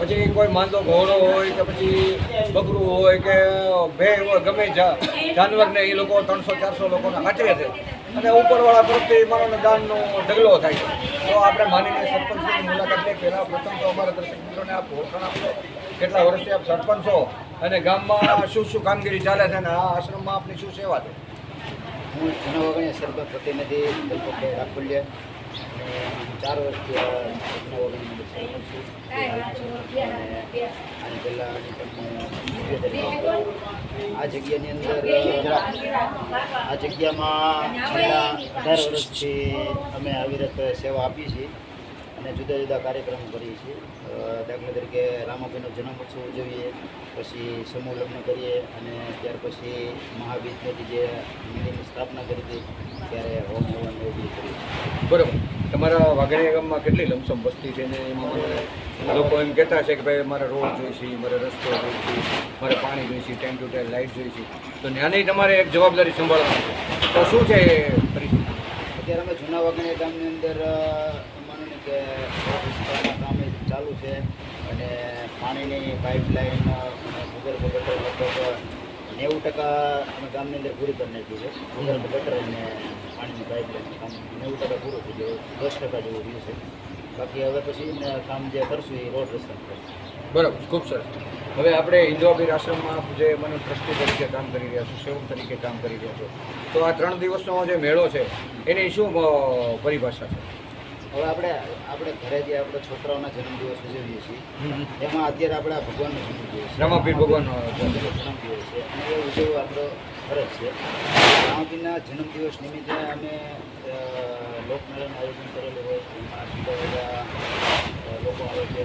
પછી કોઈ માંદો ઘોડો હોય કે પછી બકરું હોય કે ભેં હોય, ગમે જાનવરને એ લોકો ત્રણસો, ચારસો લોકોને હાચવે છે. અને ઉપરવાળા તરફથી મારો દાનનો ઢગલો થાય છે. તો આપણે માનીને સરપંચની મુલાકાત લઈ પહેલાં પ્રથમ તો અમારા દર્શક મિત્રોને આપ ઘોષણ આપશો કેટલા વર્ષથી આપ સરપંચ અને ગામમાં શું શું કામગીરી ચાલે છે અને આ આશ્રમમાં આપની શું સેવા છે? હું જૂના સરપંચ પ્રતિનિધિ હું ચાર વર્ષથી આ જગ્યાની અંદર આ જગ્યામાં છેલ્લા અઢાર વર્ષથી અમે અવિરત સેવા આપી છીએ. અને જુદા જુદા કાર્યક્રમો કરીએ છીએ. દાખલા તરીકે રામાભાઈનો જન્મોત્સવ ઉજવીએ પછી સમૂહ લગ્ન કરીએ અને ત્યાર પછી મહાવીરની જે મંદિરની સ્થાપના કરી હતી ત્યારે હોમ હવન એવું બધું કરીએ છીએ. તમારા વાઘણીયા ગામમાં કેટલી લમસમ વસ્તી છે ને એમાં લોકો એમ કહેતા છે કે ભાઈ મારે રોડ જોઈશે મારે રસ્તો જોઈશે મારે પાણી જોઈશે ટાઈમ ટુ ટાઈમ લાઇટ જોઈશે. તો ત્યાંની તમારે એક જવાબદારી સંભાળવાની છે. તો શું છે એ પરિસ્થિતિ? અત્યારે અમે જૂના વાગણીયા ગામની અંદર કે કામે ચાલુ છે અને પાણીની પાઇપલાઇન ભૂગર્ભ ગટર લગભગ નેવું ટકા અમે ગામની અંદર પૂરી કરી નાખી છે. ભૂગર્ભ ગટર અને પાણીની પાઇપલાઇનનું કામ નેવું ટકા પૂરું થઈ ગયું. દસ ટકા જેવું રહ્યું છે. બાકી હવે પછી કામ જે કરશું એ રોડ રસ્તા બરાબર, ખૂબ સરસ. હવે આપણે ઇન્દોબીર આશ્રમમાં જે મને ટ્રસ્ટી તરીકે કામ કરી રહ્યા છો, સેવક તરીકે કામ કરી રહ્યા છો, તો આ ત્રણ દિવસનો જે મેળો છે, એની શું પરિભાષા છે? હવે આપણે આપણે ઘરે જે આપણે છોકરાઓના જન્મદિવસ ઉજવીએ છીએ એમાં અત્યારે આપણે આ ભગવાનનો જન્મદિવસ. રામાપીર ભગવાનનો જન્મદિવસ. છે. અને એ ઉજવવો આપણો ફરજ છે. રામાપીરના જન્મદિવસ નિમિત્તે અમે લોકમેળાનું આયોજન કરેલું હોય. એમાં જુદા જુદા લોકો આવે છે.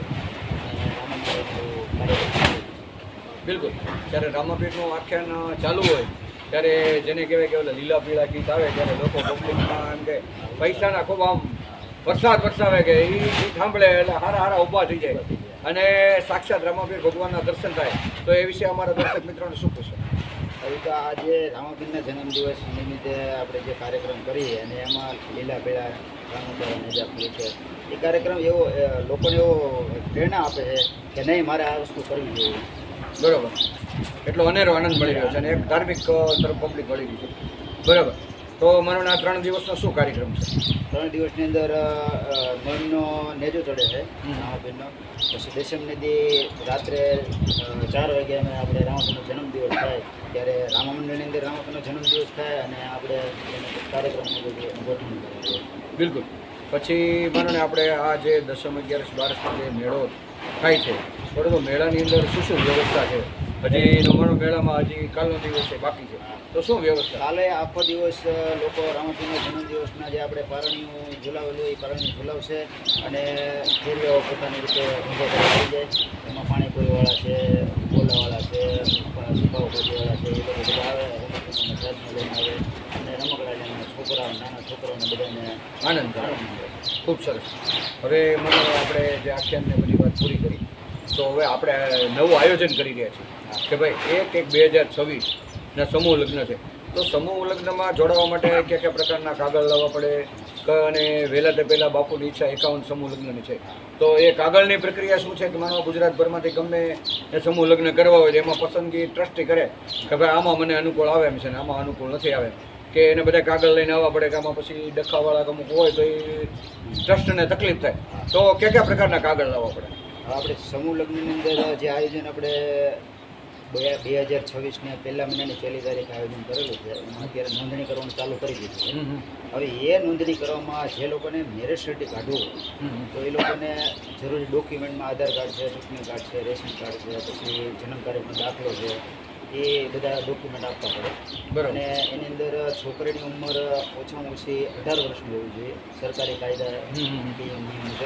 બિલકુલ. જ્યારે રામાપીઠનું આખ્યાન ચાલુ હોય ત્યારે જેને કહેવાય કે ઓલા લીલા પીળા ગીત આવે ત્યારે લોકો પબ્લિકમાં એમ કે પૈસાના ખૂબ આમ વરસાદ વરસાવે કે એ સાંભળે એટલે હારા હારા ઊભા થઈ જાય. અને સાક્ષાત રામાપીર ભગવાનના દર્શન થાય તો એ વિશે અમારા દર્શક મિત્રોને શું કહેશો? હવે તો આજે રામાપીરના જન્મદિવસ નિમિત્તે આપણે જે કાર્યક્રમ કરીએ અને એમાં લીલા પીળા રામોદરાને જે આપીએ છે એ કાર્યક્રમ એવો લોકોને એવો પ્રેરણા આપે છે કે નહીં મારે આ વસ્તુ કરવી જોઈએ. બરાબર. એટલો અનેરો આનંદ મળી રહ્યો છે અને એક ધાર્મિક તરફ પબ્લિક મળી રહી છે. બરાબર. તો મારો આ ત્રણ દિવસનો શું કાર્યક્રમ છે? ત્રણ દિવસની અંદર અ, નેજો ચડે છે મહાવીરનો. પછી દશમ નદી રાત્રે ચાર વાગે અમે આપણે રામાપીરનો જન્મદિવસ થાય. ત્યારે રામા મંદિરની અંદર રામાપીરનો જન્મદિવસ થાય અને આપણે કાર્યક્રમનું ગોઠવણ કરીએ. બિલકુલ. પછી માનો આપણે આ જે દસમ અગિયારસ બારસનો જે મેળો થાય છે બરાબર મેળાની અંદર શું શું વ્યવસ્થા છે? હજી રમણો મેળામાં હજી કાલનો દિવસ છે બાકી છે. તો શું વ્યવસ્થા? કાલે આખો દિવસ લોકો રામાપીરના જન્મદિવસના જે આપણે પારણીઓ ઝુલાવેલું એ પારણી ઝુલાવશે અને ફેરીઓ પોતાની રીતે ઊંધો આવી જાય. એમાં પાણીપુરીવાળા છે ગોલાવાળા છે સુકાવ છે એ લોકો બધા આવે અને રમકડા લઈને છોકરાઓ નાના છોકરાઓને બધાને આનંદ આનંદ ખૂબ સરસ. હવે મને આપણે જે આખ્યાનને બધી વાત પૂરી કરી તો હવે આપણે નવું આયોજન કરી રહ્યા છીએ. કે ભાઈ એક એક બે હજાર છવ્વીસના સમૂહ લગ્ન છે. તો સમૂહ લગ્નમાં જોડાવા માટે કયા કયા પ્રકારના કાગળ લાવવા પડે? અને વહેલા તે પહેલાં બાપુની ઈચ્છા એકાવન સમૂહ લગ્નની છે. તો એ કાગળની પ્રક્રિયા શું છે? કે માનો ગુજરાતભરમાંથી ગમે એ સમૂહ લગ્ન કરવા હોય તો એમાં પસંદગી ટ્રસ્ટી કરે. કે ભાઈ આમાં મને અનુકૂળ આવે એમ છે ને આમાં અનુકૂળ નથી આવે. કે એને બધા કાગળ લઈને આવવા પડે કે આમાં પછી ડખાવાળા અમુક હોય તો એ ટ્રસ્ટને તકલીફ થાય. તો કયા કયા પ્રકારના કાગળ લાવવા પડે? આપણે સમૂહ લગ્નની અંદર જે આયોજન આપણે બે બે હજાર છવ્વીસને પહેલા મહિનાની પહેલી તારીખ આયોજન કરેલું છે. એમાં અત્યારે નોંધણી કરવાનું ચાલુ કરી દીધું હવે એ નોંધણી કરવામાં જે લોકોને મેરેજ સર્ટી કાઢવું તો એ લોકોને જરૂરી ડોક્યુમેન્ટમાં આધાર કાર્ડ છે ચૂંટણી કાર્ડ છે રેશન કાર્ડ છે પછી જન્મ તારીખનો દાખલો છે એ બધા ડોક્યુમેન્ટ આપવા પડે. બરાબર. અને એની અંદર છોકરીની ઉંમર ઓછામાં ઓછી અઢાર વર્ષની હોવી જોઈએ. સરકારી કાયદા નિયમ મુજબ.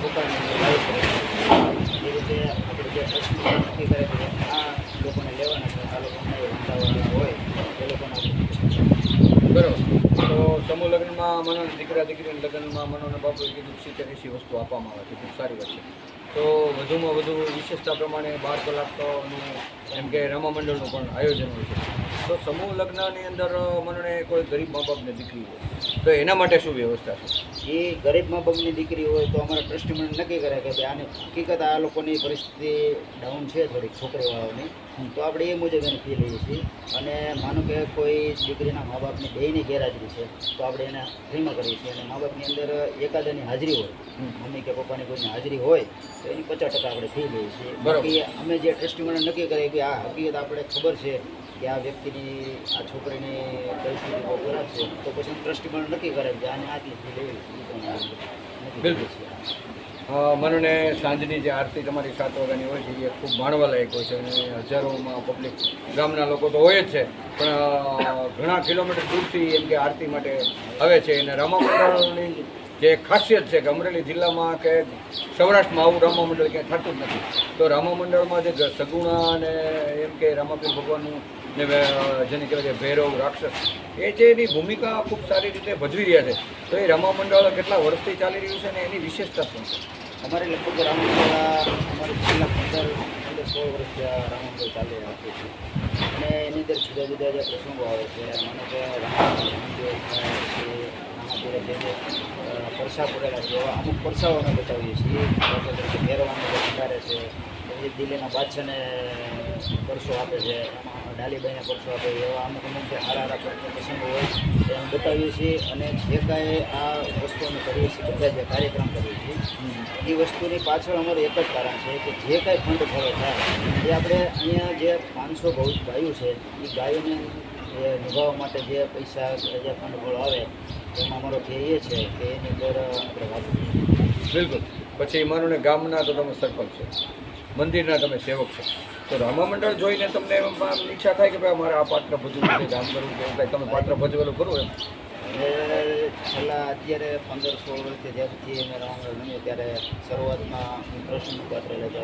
છોકરાની ઉંમર બાવીસ વર્ષની એ રીતે આપણે જે ટ્રસ્ટમાં નક્કી કરે છે કે આ લોકોને લેવાના છે આ લોકોને રમતાવાળા હોય એ લોકોને આપણે બરાબર તો સમૂહ લગ્નમાં મનો દીકરા દીકરીના લગ્નમાં મનોને બાપુએ કીધું સિત્તેર એસી વસ્તુ આપવામાં આવે છે. ખૂબ સારી વાત છે. તો વધુમાં વધુ વિશેષતા પ્રમાણે બાર કલાકનું એમ કે રમા મંડળનું પણ આયોજન હોય છે. તો સમૂહ લગ્નની અંદર મને કોઈ ગરીબ મા બાપની દીકરી હોય તો એના માટે શું વ્યવસ્થા છે? એ ગરીબ મા બાપની દીકરી હોય તો અમારા ટ્રસ્ટી મંડળ નક્કી કરે કે ભાઈ આની હકીકત આ લોકોની પરિસ્થિતિ ડાઉન છે થોડીક છોકરીવાળાઓની. તો આપણે એ મુજબ એની ફી લઈએ છીએ. અને માનો કે કોઈ દીકરીના મા બાપની બેયની ગેરહાજરી છે તો આપણે એને ફ્રીમાં કરીએ છીએ. અને મા બાપની અંદર એકાદાની હાજરી હોય મમ્મી કે પપ્પાની કોઈની હાજરી હોય તો એની પચાસ ટકા આપણે ફી લઈએ છીએ બાકી અમે જે ટ્રસ્ટીમાં નક્કી કરીએ કે આ હકીકત આપણે ખબર છે કે આ વ્યક્તિની આ છોકરીની પરિસ્થિતિ બહુ ખરાબ છે તો પછી ટ્રસ્ટીમાં નક્કી કરે કે આને આટલી ફી લેવી બિલકુલ. મનોને મને સાંજની જે આરતી તમારી સાત વાગ્યાની હોય છે એ ખૂબ માણવાલાયક હોય છે અને હજારોમાં પબ્લિક ગામના લોકો તો હોય જ છે પણ ઘણા કિલોમીટર દૂરથી એમ કે આરતી માટે આવે છે. અને રામા મંડળની જે ખાસિયત છે કે અમરેલી જિલ્લામાં કે સૌરાષ્ટ્રમાં આવું રામા મંડળ ક્યાંય થતું જ નથી. તો રામા મંડળમાં જે સગુણા અને એમ કે રામાપીર ભગવાનનું ને જેને કહેવાય છે ભૈરવ રાક્ષસ, એ જે એની ભૂમિકા ખૂબ સારી રીતે ભજવી રહ્યા છે. તો એ રામા મંડળ કેટલા વર્ષથી ચાલી રહ્યું છે અને એની વિશેષતા પણ છે? અમારે લગભગ રામંદરા અમારે છેલ્લા પંદર પંદર વર્ષ રામંદર ચાલી રાખીએ છીએ અને એની અંદર જુદા જુદા જે પ્રસંગો આવે છે. મને કહેવાય રામા મંદિર છે જે પરસા પડેલા છે. એવા અમુક પરસાઓ અમે બતાવીએ છીએ. દાખલા તરીકે ભેરવાને જે ભંડારે છે પછી દિલ્હીના બાદશાહને પરસો આપે છે એમાં ડાલીબાઈને પરસો આપે છે એવા અમુક અમુક જે સારા સારા પ્રસંગો હોય એ અમે બતાવીએ છીએ અને જે કાંઈ આ વસ્તુ અમે કરીએ છીએ બધા જે કાર્યક્રમ કરીએ છીએ એ વસ્તુની પાછળ અમારું એક જ કારણ છે કે જે કાંઈ ફંડ ફળો થાય એ આપણે અહીંયા જે પાંચસો ગૌ ગાયું છે એ ગાયોને નિભાવવા માટે જે પૈસા જે ફંડ ફળો આવે એમાં અમારો ધ્યેય એ છે કે એની અંદર આપણે વાત બિલકુલ. પછી માનો ને ગામના તો તમે સરપંચ છો. મંદિરના તમે સેવક છો. તો રામા મંડળ જોઈને તમને એમ ઈચ્છા થાય કે ભાઈ અમારે આ પાત્ર ભજવું છે કામ કરવું કે ભાઈ તમે પાત્ર ભજવેલું કરો એમ? અને છેલ્લા અત્યારે પંદર સોળ વર્ષથી જ્યારથી અમે રામંગળ રમીએ ત્યારે શરૂઆતમાં હું કૃષ્ણનું પાત્ર લેતો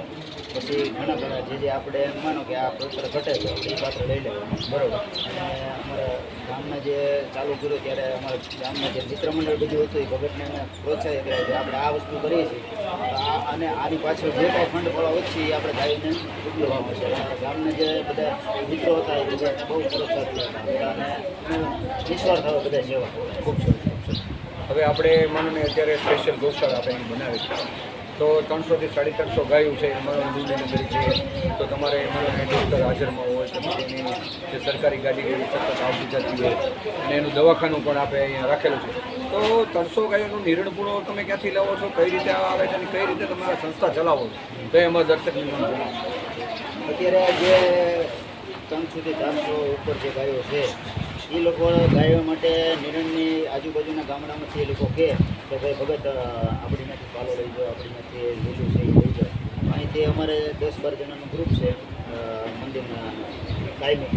પછી ઘણા ઘણા જે જે આપણે એમ માનો કે આ પાત્ર ઘટે છે એ પાત્ર લઈ લેવાનું. બરાબર. અને અમારા ગામના જે ચાલુ કર્યું ત્યારે અમારા ગામના જે ચિત્રમંડળ બધું હતું એ ભગતને અમે પ્રોત્સાહિત કર્યા કે આપણે આ વસ્તુ કરીએ છીએ. આ અને આની પાછળ જે કાંઈ ફંડ ફળો વધશે એ આપણે ગાયોને ઉપયોગમાં છે ગામના જે બધા મિત્રો હતા એ બધા બહુ પ્રોત્સાહિત કર્યા. અને નિસ્વાર્થ થયો બધા સેવા ખૂબ હવે આપણે માનો અત્યારે સ્પેશિયલ ગૌશાળા આપણે બનાવી છે તો ત્રણસોથી સાડી ત્રણસો ગાયું છે એમાં દૂધનગરી છે. તો તમારે એમાં ડૉક્ટર હાજરમાં હોય તો એની જે સરકારી ગાડી એવી સતત આવતી જતી હોય. અને એનું દવાખાનું પણ આપણે અહીંયા રાખેલું છે. તો ત્રણસો ગાયોનું નિર્ણપૂણો તમે ક્યાંથી લાવો છો? કઈ રીતે આવે છે અને કઈ રીતે તમારા સંસ્થા ચલાવો છો? તો એમાં દર્શક અત્યારે જે ત્રણસોથી ચારસો ઉપર જે ગાયો છે એ લોકો ગાયો માટે નિરણની આજુબાજુના ગામડામાંથી એ લોકો કે ભાઈ ભગત અ, આપણીમાંથી પાલો લઈ જાઓ આપણીમાંથી લીલું છે એ લઈ જાઓ અહીંથી અમારે દસ બાર જણાનું ગ્રુપ છે મંદિરના કાયમી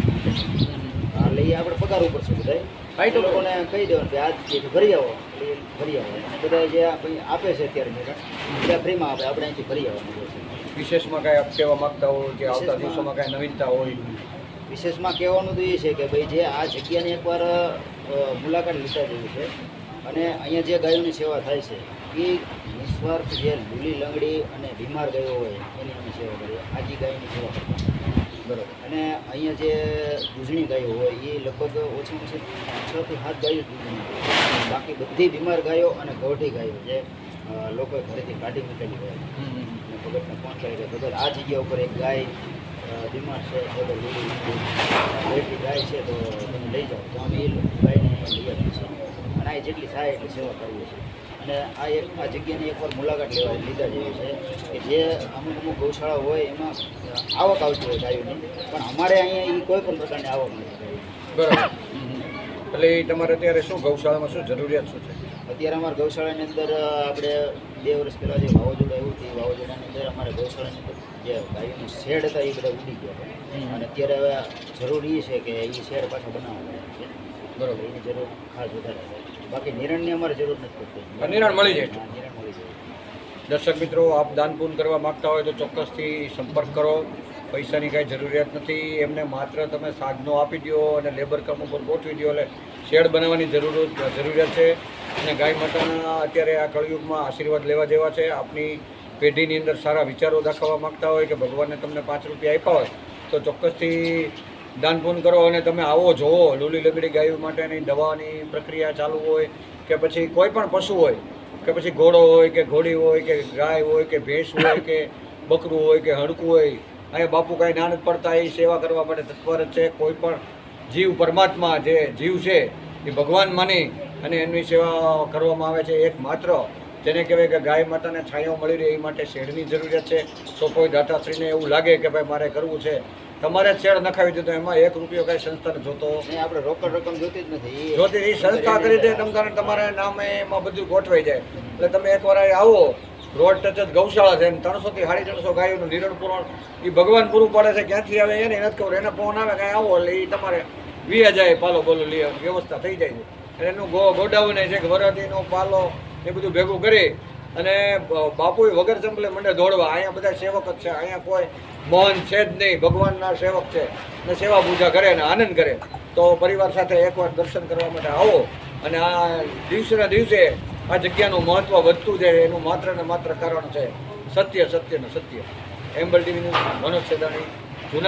આ લઈએ આપણે પગાર ઉપર છે બધા તો લોકોને કહી દેવાનું કે આ કે ભરી આવો એટલે એ ભરી આવો. અને બધા જે આપે છે અત્યારે બધા ફ્રીમાં આપે આપણે અહીંથી ભરી આવવાનું વિશેષમાં કાંઈ આપ કહેવા માગતા હોય કે આવતા દિવસોમાં કાંઈ નવીનતા હોય? વિશેષમાં કહેવાનું તો એ છે કે ભાઈ જે આ જગ્યાની એકવાર મુલાકાત લીધા જેવી છે. અને અહીંયા જે ગાયોની સેવા થાય છે એ નિસ્વાર્થ જે લૂલી લંગડી અને બીમાર ગાયો હોય, એની અમે સેવા કરીએ. આજી ગાયની સેવા બરાબર. અને અહીંયા જે દૂધણી ગાયો હોય એ લગભગ ઓછામાં ઓછી છ થી સાત ગાયો દૂધણી બાકી બધી બીમાર ગાયો અને ગૌઠી ગાયો જે લોકોએ ઘરેથી કાઢી મૂકેલી હોય. અને ભગતને ફોન કરી કે આ જગ્યા ઉપર એક ગાય બીમાર છે, ભગત લીલી ગાય છે તો તમે લઈ જાઓ. તો અમે એ ગાયને લઈ આવીએ છીએ. અને આ જેટલી થાય એટલી સેવા કરીએ છીએ. અને આ એક આ જગ્યાની એકવાર મુલાકાત લેવા લીધા જેવી છે. કે જે અમુક અમુક ગૌશાળા હોય એમાં આવક આવતી હોય ગાયોની પણ અમારે અહીંયા એ કોઈ પણ પ્રકારની આવક નથી બરાબર. એટલે એ તમારે અત્યારે શું ગૌશાળામાં શું જરૂરિયાત શું છે? અત્યારે અમારા ગૌશાળાની અંદર આપણે બે વર્ષ પહેલાં જે વાવાઝોડું આવ્યું હતું એ વાવાઝોડાની અંદર અમારે ગૌશાળાની અંદર જે ગાયોનું શેડ હતા એ બધા ઉડી ગયા હતા. અને અત્યારે હવે જરૂરી છે કે એ શેડ પાછો બનાવવા છે. બરાબર. એની જરૂર ખાસ વધારે છે. બાકી નિરણની અમારે જરૂર નથી પડતી. મળી જાય મળી જાય દર્શક મિત્રો આપ દાન પૂન કરવા માગતા હોય તો ચોક્કસથી સંપર્ક કરો. પૈસાની કાંઈ જરૂરિયાત નથી. એમને માત્ર તમે સાધનો આપી દો અને લેબર કામ ઉપર ગોઠવી દો એટલે શેડ બનાવવાની જરૂર જરૂરિયાત છે. અને ગાય માતાના અત્યારે આ કળયુગમાં આશીર્વાદ લેવા જેવા છે. આપની પેઢીની અંદર સારા વિચારો દાખવવા માગતા હોય કે ભગવાનને તમને પાંચ રૂપિયા આપ્યા હોય તો ચોક્કસથી દાન પૂન કરો અને તમે આવો, જોવો. લૂલી લગડી ગાયો માટેની દવાની પ્રક્રિયા ચાલુ હોય કે પછી કોઈ પણ પશુ હોય, કે પછી ઘોડો હોય, કે ઘોડી હોય, કે ગાય હોય, કે ભેંસ હોય, કે બકરું હોય, કે હડકું હોય, અહીંયા બાપુ કાંઈ નાન પડતા, એ સેવા કરવા માટે તત્પર છે. કોઈ પણ જીવ પરમાત્મા જે જીવ છે, એ ભગવાન માની અને એમની સેવા કરવામાં આવે છે એક માત્ર. જેને કહેવાય કે ગાય માતાને છાંયો મળી રહે એ માટે શેડની જરૂરિયાત છે? તો કોઈ દાતાશ્રીને એવું લાગે કે ભાઈ મારે કરવું છે? તમારે છેડ નખાવી દીધો એમાં એક રૂપિયો કાંઈ સંસ્થાને જોતો. આપણે રોકડ રકમ જોતી જ નથી. જોતી એ સંસ્થા કરી દે તમારે તમારે નામે એમાં બધું ગોઠવાઈ જાય. એટલે તમે એકવાર આવો રોડ ટચ જ ગૌશાળા છે ત્રણસો થી સાડી ત્રણસો ગાયોનું નિરણ પૂરણ એ ભગવાન પૂરું પાડે છે ક્યાંથી આવે એને નથી ખબર એને ફોન આવે કાંઈ આવો એટલે એ તમારે વીએ જાય પાલો બોલો લઈ વ્યવસ્થા થઈ જાય છે. એટલે એનું ગો ગોડાઉન છે કે વરાતીનો પાલો એ બધું ભેગું કરી અને બાપુએ બાપુ વગર ચંપલે મંડે દોડવા, અહીંયા બધા સેવક જ છે, અહીંયા કોઈ મોહન છે જ નહીં, ભગવાનના સેવક છે ને સેવા પૂજા કરે અને આનંદ કરે. તો પરિવાર સાથે એકવાર દર્શન કરવા માટે આવો અને આ દિવસેના દિવસે આ જગ્યાનું મહત્ત્વ વધતું જાય, એનું માત્ર ને માત્ર કારણ છે સત્ય સત્ય ને સત્ય. એમ્બલ ટીવીનું, મનોજ સેદાણી